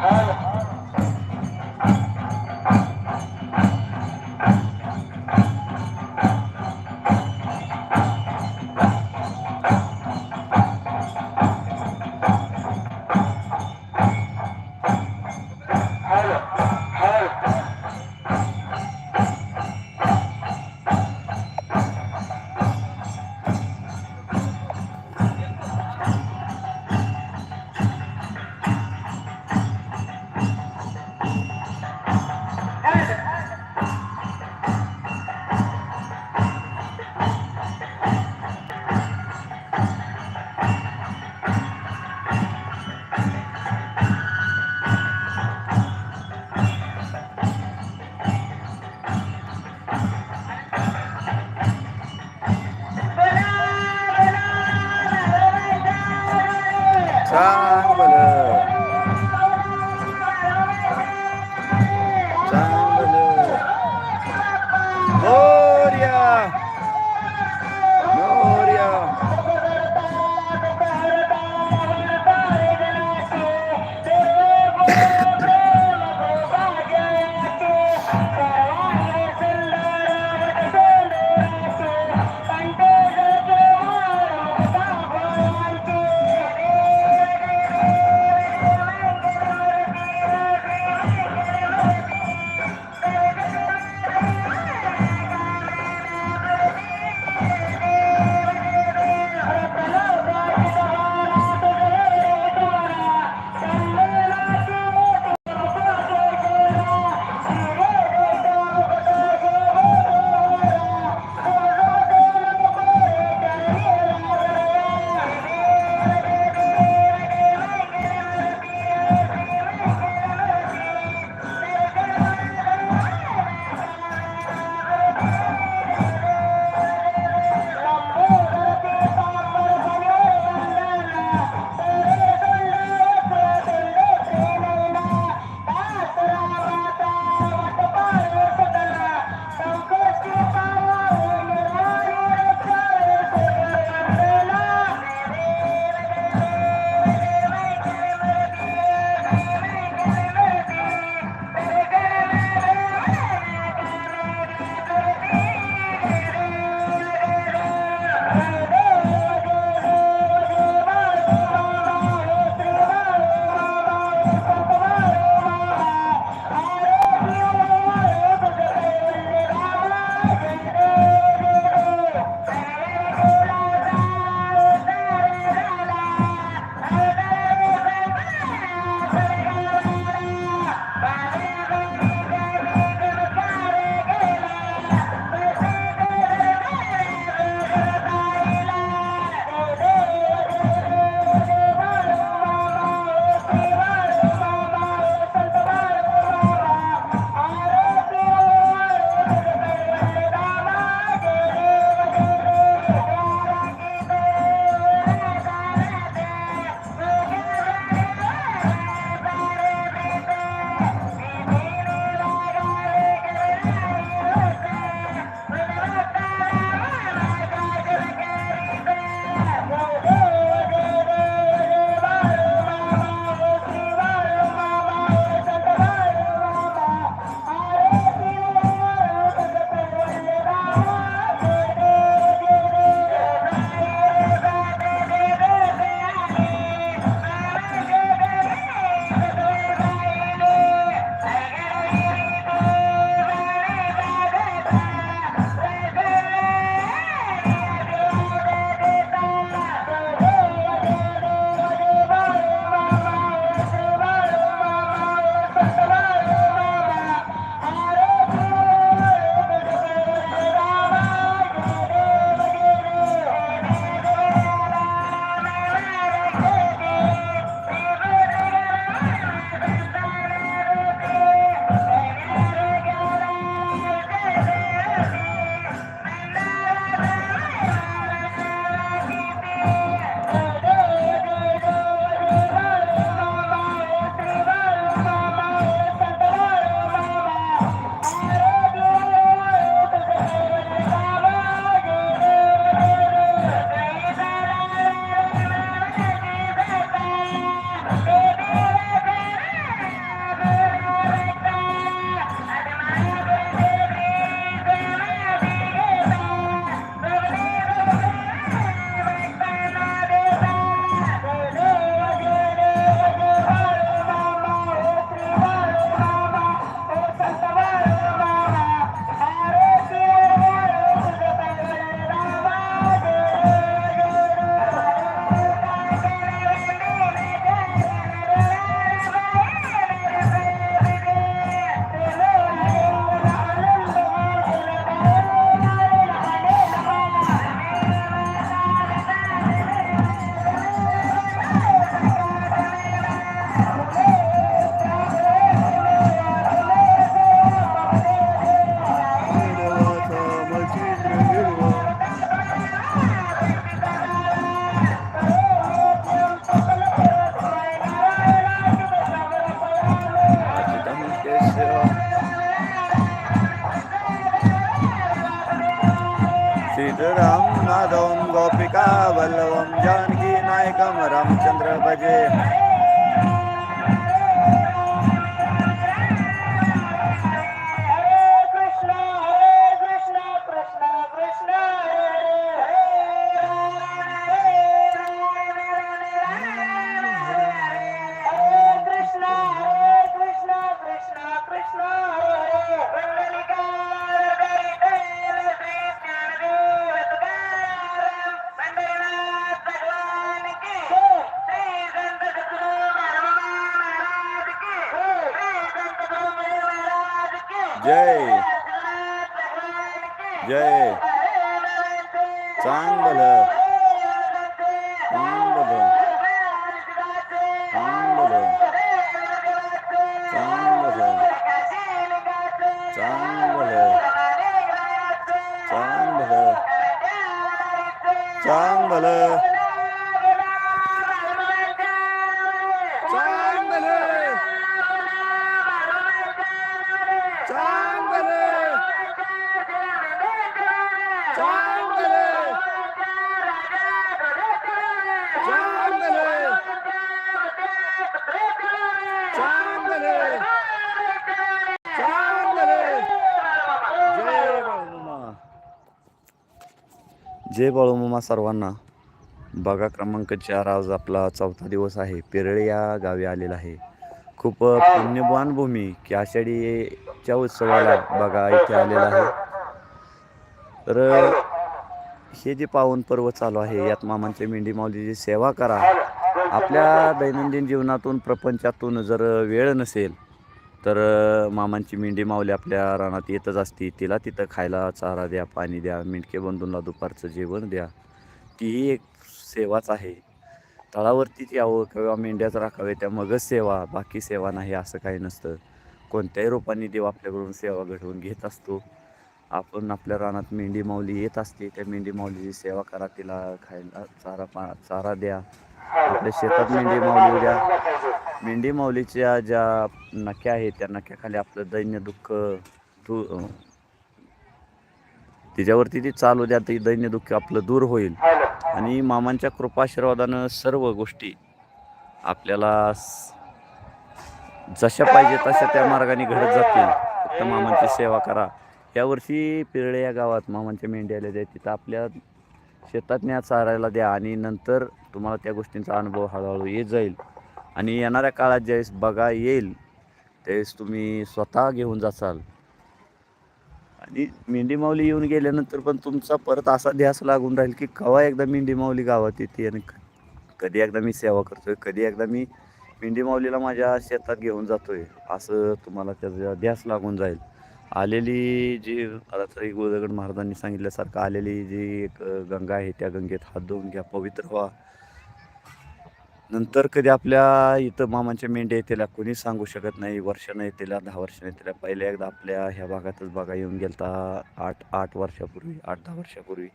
Hallelujah. Time. Ram माधवं गोपिका वल्लभं जानकी नायकं रामचंद्र भजे। जय जय चांग जय बाळूमामा सर्वांना. बघा क्रमांक चार आज आपला चौथा दिवस आहे. पेरळे या गावी आलेला आहे. खूप पुण्यवान भूमी की आषाढीच्या उत्सवाला बघा इथे आलेला आहे. तर हे जे पावन पर्व चालू आहे यात मामांच्या मेंढी माऊलीची सेवा करा. आपल्या दैनंदिन जीवनातून प्रपंचातून जर वेळ नसेल तर मामांची मेंढी मावली आपल्या रानात येतच असते. तिला तिथं खायला चारा द्या पाणी द्या मिंडके बंधूंना दुपारचं जेवण द्या. तीही एक सेवाच आहे. तळावरतीच यावं किंवा मेंढ्याच राखावे त्या मगच सेवा बाकी सेवा नाही असं काही नसतं. कोणत्याही रूपाने देव आपल्याकडून सेवा घडवून घेत असतो. आपण आपल्या रानात मेंढी माऊली येत असते त्या मेंढी माऊलीची सेवा करा तिला खायला चारा पा चारा द्या. आपल्या शेतात मेंढी माऊली द्या मेंढी माऊलीच्या ज्या नक्या आहेत त्या नक्याखाली आपलं दैन्य दुःख दू तिच्यावरती ती चालू द्या ती दैन्य दुःख आपलं दूर होईल. आणि मामांच्या कृपाशीर्वादानं सर्व गोष्टी आपल्याला जशा पाहिजे तशा त्या मार्गाने घडत जातील. फक्त मामांची सेवा करा. यावर्षी पिरळे या गावात मामांच्या मेंढ्या आल्या तिथं आपल्या शेतात न्या चारायला द्या आणि नंतर तुम्हाला त्या गोष्टींचा अनुभव हळूहळू येत जाईल. आणि येणाऱ्या काळात ज्यावेळेस बघा येईल त्यावेळेस तुम्ही स्वतः घेऊन जाचाल आणि मेंढी माऊली येऊन गेल्यानंतर पण तुमचा परत असा ध्यास लागून राहील की केव्हा एकदा मेंढी माऊली गावात येते आणि कधी एकदा मी सेवा करतोय कधी एकदा मी मेंढी माऊलीला माझ्या शेतात घेऊन जातोय असं तुम्हाला त्याचा ध्यास लागून जाईल आलेली जी आता गोदगड महाराजांनी सांगितल्यासारखं आलेली जी एक गंगा आहे त्या गंगेत हात धुवून घ्या पवित्र व्हा. नंतर कधी आपल्या इथं मामांच्या मेंढ्या त्याला कोणी सांगू शकत नाही. वर्षानं येतेला दहा वर्षानं येतेला पहिल्या एकदा आपल्या ह्या भागातच बघा येऊन गेलता आठ आठ वर्षापूर्वी आठ दहा वर्षापूर्वी.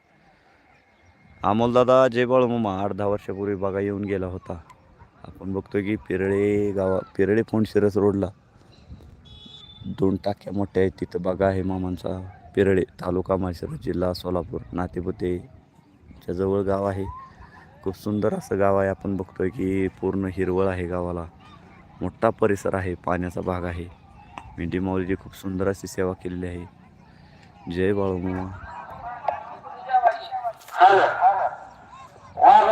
अमोलदादा जयबाळ मामा आठ दहा वर्षापूर्वी बघा येऊन गेला होता. आपण बघतोय की पिरळे गावा पिरळे फोंडशिरस रोडला. दोन टाक्या मोठ्या आहेत तिथं बघा आहे मामांचा पिरळे तालुका माळशिरस जिल्हा सोलापूर नातेपुतेच्या जवळ गाव आहे. खूप सुंदर असं गाव आहे. आपण बघतोय की पूर्ण हिरवळ आहे गावाला. मोठा परिसर आहे पाण्याचा भाग आहे. मेंढी माऊलीची खूप सुंदर अशी सेवा केलेली आहे. जय बाळूमामा हॅलो